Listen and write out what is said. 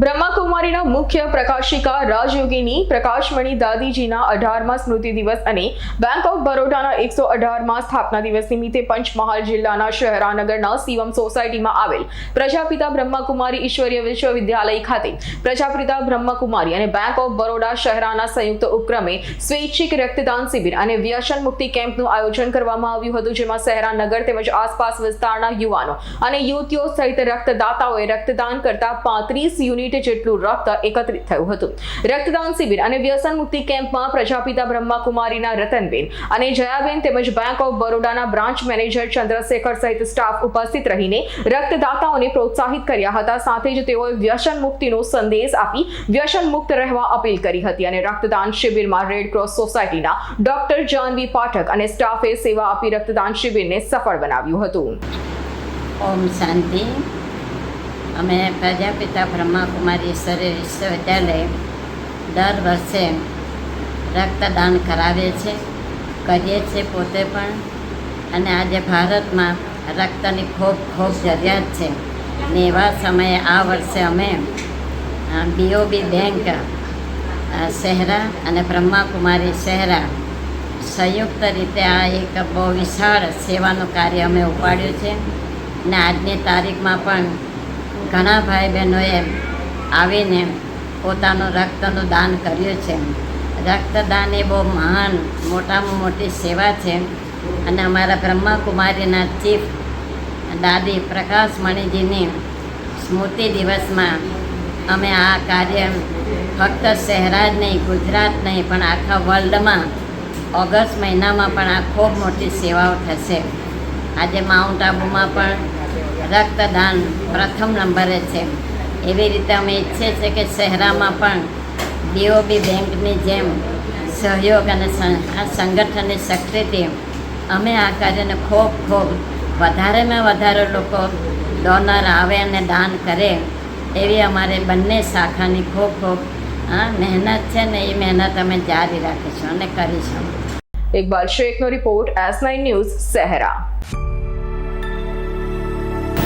બ્રહ્માકુમારીના મુખ્ય પ્રકાશિકા રાજયોગીની પ્રકાશમણી દાદીજીના અઢારમાં સ્મૃતિ દિવસ અને બેંક ઓફ બરોડાના એકસો અઢારમાં સ્થાપના દિવસ નિમિત્તે પંચમહાલ જિલ્લાના શહેરાનગરના શિવમ સોસાયટીમાં આવેલ પ્રજાપિતા બ્રહ્માકુમારી ઈશ્વરીય વિશ્વવિદ્યાલય ખાતે પ્રજાપિતા બ્રહ્માકુમારી અને બેંક ઓફ બરોડા શહેરાના સંયુક્ત ઉપક્રમે સ્વૈચ્છિક રક્તદાન શિબિર અને વ્યસન મુક્તિ કેમ્પનું આયોજન કરવામાં આવ્યું હતું, જેમાં શહેરાનગર તેમજ આસપાસ વિસ્તારના યુવાનો અને યુવતીઓ સહિત રક્તદાતાઓએ રક્તદાન કરતા પાંત્રીસ યુનિટ જેટલું રક્ત એકત્રિત થયું હતું. રક્તદાન શિબિર અને વ્યસન મુક્તિ કેમ્પમાં પ્રજાપિતા બ્રહ્માકુમારીના રતનબેન અને જયાબેન તેમજ બેંક ઓફ બરોડાના બ્રાન્ચ મેનેજર ચંદ્રશેખર સહિત સ્ટાફ ઉપસ્થિત રહીને રક્તદાતાઓને પ્રોત્સાહિત કર્યા હતા. સાથે જ તેઓએ વ્યસન મુક્તિનો સંદેશ આપી વ્યસન મુક્ત રહેવા અપીલ કરી હતી અને રક્તદાન શિબિરમાં રેડ ક્રોસ સોસાયટીના ડોક્ટર જાનવી પાઠક અને સ્ટાફે સેવા આપી રક્તદાન શિબિરને સફળ બનાવ્યું હતું. ઓમ શાંતિ. અમે પ્રજાપિતા બ્રહ્માકુમારી સરે વિશ્વવિદ્યાલય દર વર્ષે રક્તદાન કરાવીએ છીએ કરીએ છીએ પોતે પણ. અને આજે ભારતમાં રક્તની ખૂબ ખૂબ જરૂરિયાત છે. ને એવા સમયે આ વર્ષે અમે બીઓબી બેંક શહેરા અને બ્રહ્માકુમારી શહેરા સંયુક્ત રીતે આ એક બહુ વિશાળ સેવાનું કાર્ય અમે ઉપાડ્યું છે. ને આજની તારીખમાં પણ ઘણા ભાઈ બહેનોએ આવીને પોતાનું રક્તનું દાન કર્યું છે. રક્તદાન એ બહુ મહાન, મોટામાં મોટી સેવા છે. અને અમારા બ્રહ્માકુમારીના ચીફ દાદી પ્રકાશ મણિજીની સ્મૃતિ દિવસમાં અમે આ કાર્ય ફક્ત શહેરા નહીં, ગુજરાત નહીં, પણ આખા વર્લ્ડમાં ઓગસ્ટ મહિનામાં પણ આ ખૂબ મોટી સેવાઓ થશે. આજે માઉન્ટ આબુમાં પણ રક્તદાન પ્રથમ નંબરે છે. એવી રીતે અમે ઈચ્છીએ છીએ કે શહેરામાં પણ બીઓબી બેંકની જેમ સહયોગ અને આ સંગઠનની શક્તિથી અમે આ કાર્યને ખૂબ ખૂબ વધારેમાં વધારે લોકો ડોનર આવે અને દાન કરે એવી અમારે બંને શાખાની ખૂબ ખૂબ મહેનત છે ને એ મહેનત અમે જારી રાખીશું અને કરીશું. Iqbal શેખનો report S nine news, Sahera.